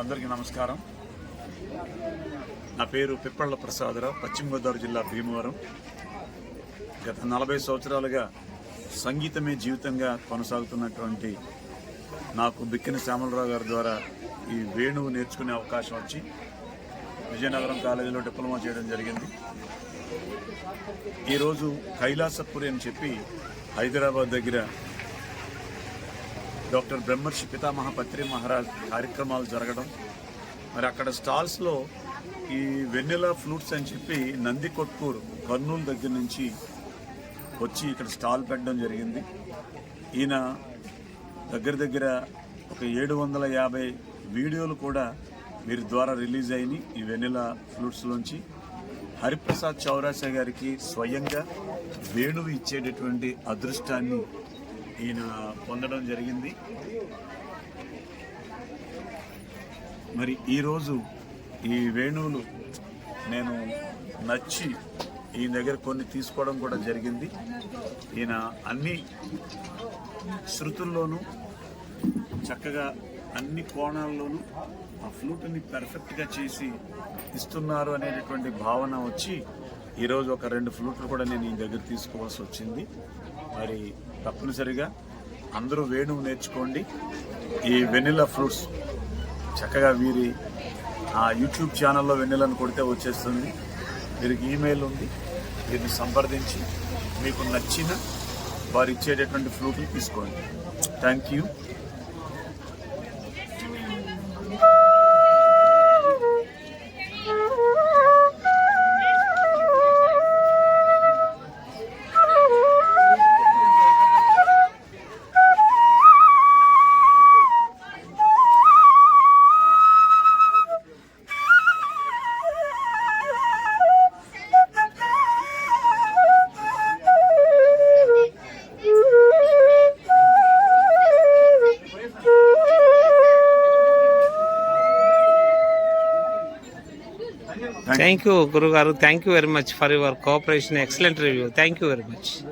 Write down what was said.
అందరికీ నమస్కారం. నా పేరు పిప్పళ్ళ ప్రసాదరావు పశ్చిమ గోదావరి జిల్లా భీమవరం. గత నలభై సంవత్సరాలుగా సంగీతమే జీవితంగా కొనసాగుతున్నటువంటి నాకు బిక్కిన శ్యామలరావు గారి ద్వారా ఈ వేణువు నేర్చుకునే అవకాశం వచ్చి విజయనగరం కాలేజీలో డిప్లొమా చేయడం జరిగింది. ఈరోజు కైలాసపురి అని చెప్పి హైదరాబాద్ దగ్గర డాక్టర్ బ్రహ్మర్షి పితామహ పత్రి మహారాజ్ కార్యక్రమాలు జరగడం. మరి అక్కడ స్టాల్స్లో ఈ వెన్నెలా ఫ్లూట్స్ అని చెప్పి నంది కొట్కూరు కర్నూలు దగ్గర నుంచి వచ్చి ఇక్కడ స్టాల్ పెట్టడం జరిగింది. ఈయన దగ్గర దగ్గర ఒక ఏడు వందల యాభై వీడియోలు కూడా వీరి ద్వారా రిలీజ్ అయినాయి ఈ వెన్నెల ఫ్లూట్స్లోంచి హరిప్రసాద్ చౌరాసా గారికి స్వయంగా వేణువు ఇచ్చేటటువంటి అదృష్టాన్ని ఈయన పొందడం జరిగింది. మరి ఈరోజు ఈ వేణువులు నేను నచ్చి ఈయన దగ్గర కొన్ని తీసుకోవడం కూడా జరిగింది. ఈయన అన్ని శృతుల్లోనూ చక్కగా అన్ని కోణాల్లోనూ ఆ ఫ్లూట్ని పెర్ఫెక్ట్గా చేసి ఇస్తున్నారు అనేటటువంటి భావన వచ్చి ఈరోజు ఒక రెండు ఫ్లూట్లు కూడా నేను ఈ దగ్గర తీసుకోవాల్సి వచ్చింది. మరి తప్పనిసరిగా అందరూ వేణువు నేర్చుకోండి. ఈ వెనిలా ఫ్రూట్స్ చక్కగా వీరి ఆ యూట్యూబ్ ఛానల్లో వెన్నెలను కొడితే వచ్చేస్తుంది. వీరికి ఈమెయిల్ ఉంది. వీరిని సంప్రదించి మీకు నచ్చిన వారు ఇచ్చేటటువంటి ఫ్రూట్లు తీసుకోండి. Thank you. Thank you, Guru Garu. Thank you very much for your cooperation. Excellent review. Thank you very much.